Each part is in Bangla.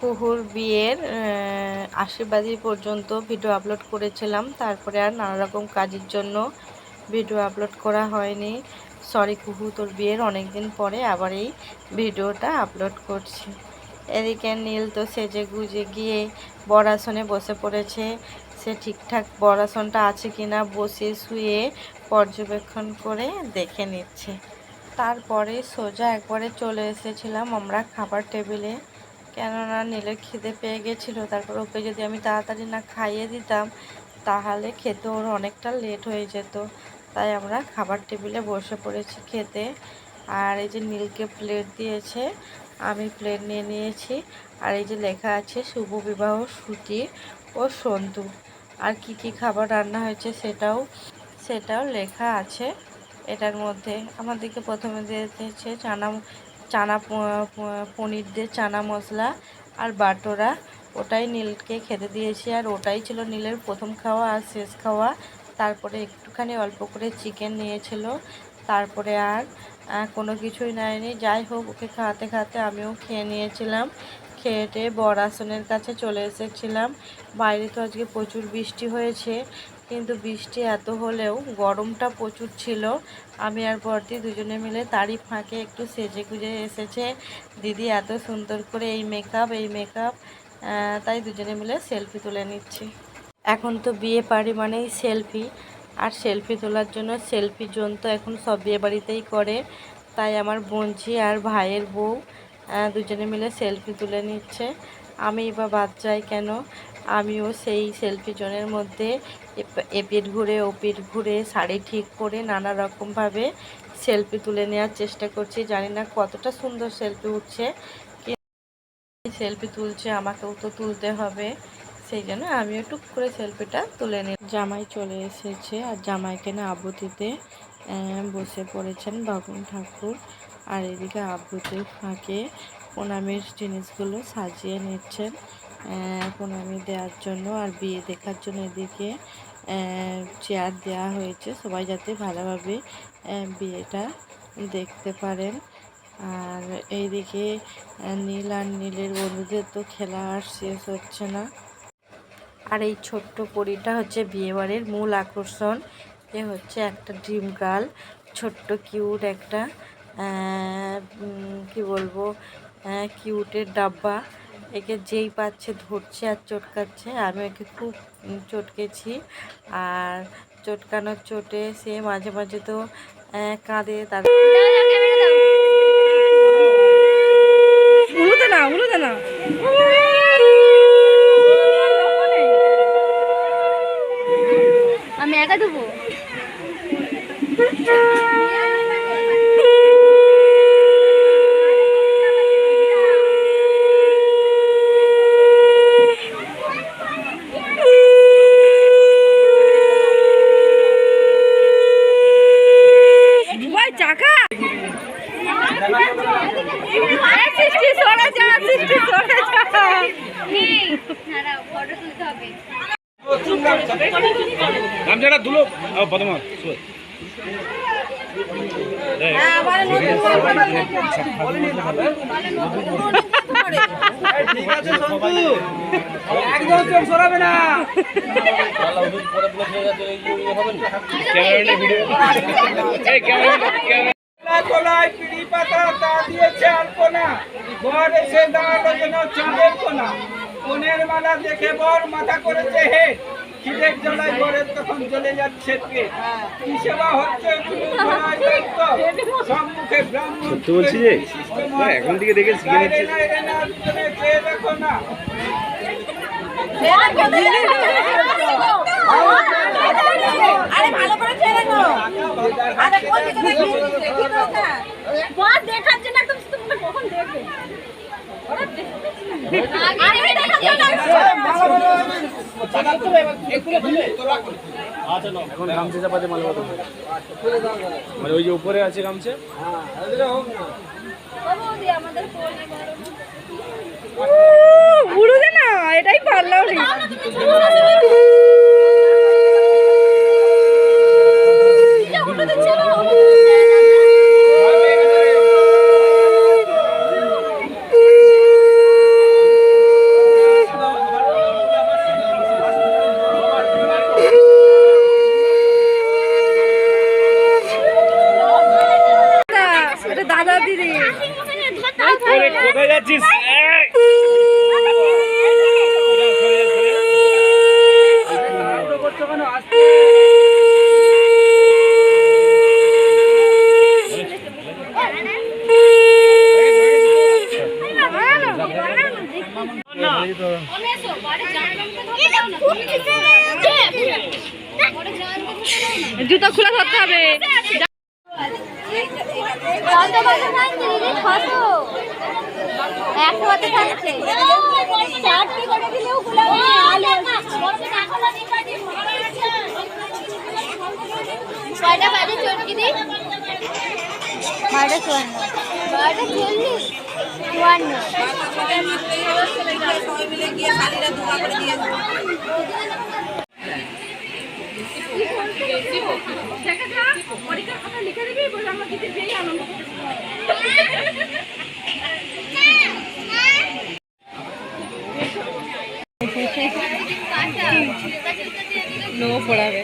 কুহুর বিয়ের আশীর্বাদী পর্যন্ত ভিডিও আপলোড করেছিলাম। তারপরে আর নানা রকম কাজের জন্য ভিডিও আপলোড করা হয়নি। সরি কুহু, তোর বিয়ের অনেক দিন পরে আবার এই ভিডিওটা আপলোড করছি। এদিকে নীল তো সেজে গুজে গিয়ে বরাসনে বসে পড়েছে। সে ঠিকঠাক বরাসনটা আছে কিনা বসে শুয়ে পর্যবেক্ষণ করে দেখে নিচ্ছে। তারপরে সোজা একবারে চলে এসেছিলাম আমরা খাবার টেবিলে। কেননা নীলের খিদে পেয়ে গেছিল। তারপর ওকে যদি আমি তাড়াতাড়ি না খাইয়ে দিতাম, তাহলে খেতে ওর অনেকটা লেট হয়ে যেত। তাই আমরা খাবার টেবিলে বসে পড়েছি খেতে। আর এই যে নীলকে প্লেট দিয়েছে, আমি প্লেট নিয়ে নিয়েছি। আর এই যে লেখা আছে, শুভ বিবাহ শ্রুতি ও সন্তু। আর কি কি খাবার রান্না হয়েছে সেটাও সেটাও লেখা আছে এটার মধ্যে। আমাদেরকে প্রথমে দিয়েছে চানা চানা পনির দিয়ে চানা মশলা আর বাটোরা, ওটাই নীলকে খেতে দিয়েছি আর ওটাই ছিল নীলের প্রথম খাওয়া আর শেষ খাওয়া। তারপরে একটুখানি অল্প করে চিকেন নিয়েছিল, তারপরে আর কোনো কিছুই নেয়নি। যাই হোক, ওকে খাওয়াতে খাওয়াতে আমিও খেয়ে নিয়েছিলাম। খেয়েটে বর আসনের কাছে চলে এসেছিলাম। বাইরে তো আজকে প্রচুর বৃষ্টি হয়েছে। কিন্তু বৃষ্টি এত হলেও গরমটা প্রচুর ছিল। আমি আর বর্দি দুজনে মিলে তারই ফাঁকে একটু সেজে গুজে এসেছে। দিদি এত সুন্দর করে এই মেকআপ এই মেকআপ তাই দুজনে মিলে সেলফি তুলে নিচ্ছি। এখন তো বিয়ে পারি মানেই সেলফি আর সেলফি তোলার জন্য সেলফি জোন তো এখন সব বিয়ে বাড়িতেই করে। তাই আমার বোনঝি আর ভাইয়ের বউ দুজনে মিলে সেলফি তুলে নিচ্ছে। আমি বা বাদ যাই কেন? আমিও সেই সেলফি জোনের মধ্যে এপিট ঘুরে ওপিট ঘুরে শাড়ি ঠিক করে নানা রকমভাবে সেলফি তুলে নেওয়ার চেষ্টা করছি। জানি না কতটা সুন্দর সেলফি উঠছে সেলফি তুলছে, আমাকেও তো তুলতে হবে। সেই জন্য আমিও টুক করে সেলফিটা তুলে নিই জামাই চলে এসেছে আর জামাইকে না আবুতিতে বসে পড়েছেন বাবুন ঠাকুর। আর এদিকে আবুতির ফাঁকে প্রণামের জিনিসগুলো সাজিয়ে নিচ্ছেন। প্রণামি দেওয়ার জন্য আর বিয়ে দেখার জন্য এদিকে চেয়ার দেওয়া হয়েছে। সবাই যাতে ভালোভাবে বিয়েটা দেখতে পারেন। আর এইদিকে নীল আর নীলের বন্ধুদের তো খেলা আর শেষ হচ্ছে না। আর এই ছোট্ট পরিটা হচ্ছে বিয়েবাড়ির মূল আকর্ষণ। এ হচ্ছে একটা ড্রিম গার্ল, ছোট্ট, কিউট একটা কি বলব কিউটের ডাব্বা। একে যেই পাচ্ছে ধরছে আর চটকাচ্ছে আমি একে খুব চটকেছি। আর চটকানোর চোটে সে মাঝে মাঝে তো কাঁদে তার না না আমি একা দেবো চাকা সৃষ্টি সরে যা সৃষ্টি সরে যা ফটো তুলতে হবে সরাবে না ক্যামেরা ক্যামেরা কলায় পিড়ি পাতা তা দিয়েছে আলপনা। বর এসে দাঁড়াল যেন চাঁদের কোনা। কোনের মালা দেখে বর মাথা করেছে হে। খিদের জ্বালায় বরের তখন চলে যাচ্ছে কে কি সেবা হচ্ছে সম্মুখে ব্রাহ্মণ সত্যি বলছি যে হ্যাঁ, এখন থেকে দেখে শিখে নিচ্ছি চেয়ে দেখো না আরে ভালো করে ছেড়ে দাও। আরে কোন দিকে দেখি দেখি তো বাস দেখার জন্য একদম তুমি কখন দেখবে। আরে দেখার জন্য এখন গামছা চাপাতে মাল মানে ওই যে উপরে আছে গামছা উড়ুদে না এটাই পারলাম Uh, জুতো খোলা ধরতে হবে। কত কত থাকছে। চারটে করে দিলেও গুলাব আলু কয়টা বাজে চটকি দি বারোটা চুয়ান্ন। বারোটা চল্লিশ? চুয়ান্ন। পরীক্ষার খাতা লিখে দিবি বলে আমরা দিতে যেই আনন্দ নো পড়াবে।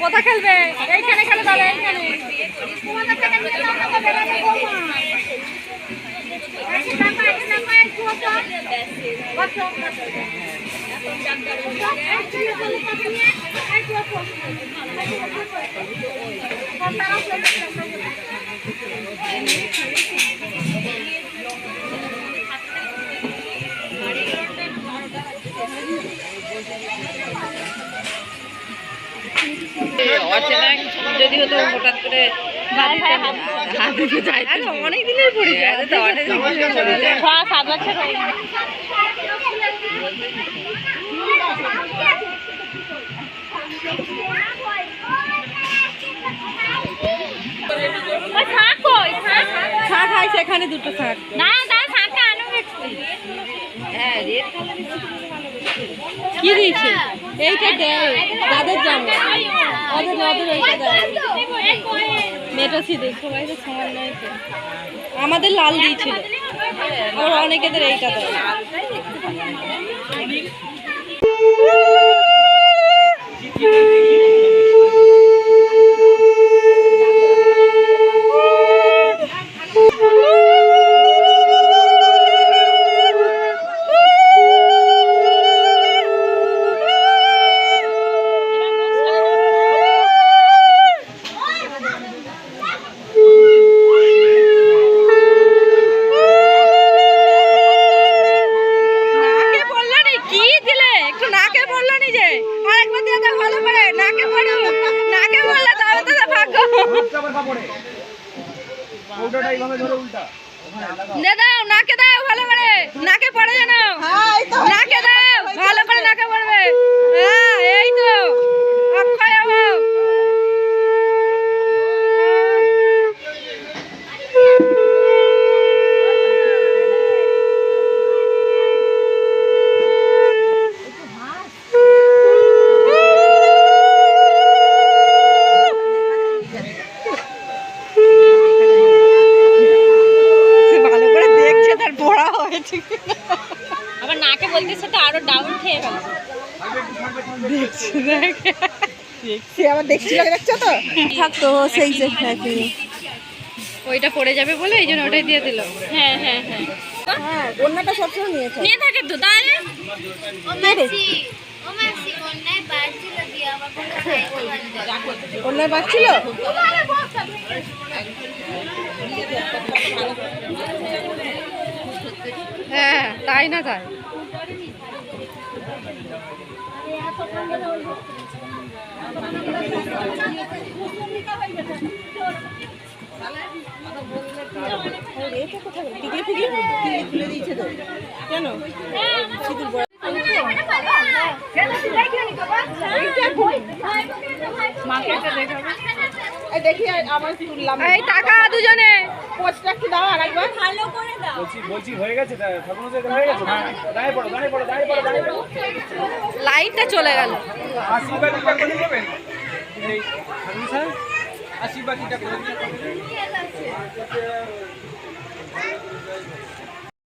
কোথা খেলবে? এইখানে খেলে তাহলে এইখানে। অচেনা যদি হতো হঠাৎ করে অনেক দিনের পরিচয়। পরিচয়। সাত বছর শাক হয় সেখানে দুটো শাক না না শাকটা আনো হ্যাঁ রেড কি দিয়েছে? এইটা দেয় তাদের জামা। ওদের ওদের এইটা মেয়েটা সবাই তো সমান নয় তো। আমাদের লাল দিয়েছিল। ওর অনেকেদের এইটা দেয় নাকে আবার কাপড়ে। উল্টাটা এইভাবে ধরে উল্টা। দে দাও নাকে দাও ভালো করে। নাকে পড়ে যেন। নাকে দাও ভালো করে আবার নাকে বলতেছে তো আরও ডাউন খেয়ে গেল দেখছি দেখ। সে আবার দেখছিল দেখছ তো? থাকতো সেই যে ওইটা পড়ে যাবে বলে এই জন্য ওটাই দিয়ে দিল। হ্যাঁ হ্যাঁ হ্যাঁ। হ্যাঁ অন্যটা সবসময় নিয়েছে নিয়ে থাকে তো তাহলে? ও মাসি ও মাসি অন্যায় বাড়ছিল দিয়ে আবার কোনো খাইতে পারবে অন্যায় বাচ্ছিল হ্যাঁ তাই না তাই? সিঁদুর বড় দেখি আমার তুললাম। এই টাকা দুজনে। পোস্টটা একটু দাও আরেকবার ভালো করে দাও। বলছি বলছি হয়ে গেছে ঠাকুর হয়ে গেছে? হ্যাঁ। দাঁড়িয়ে পড়ো দাঁড়িয়ে পড়ো দাঁড়িয়ে লাইটটা চলে গেল। আশীর্বাদটা করে দেবেন আশীর্বাদটা করে দেবেন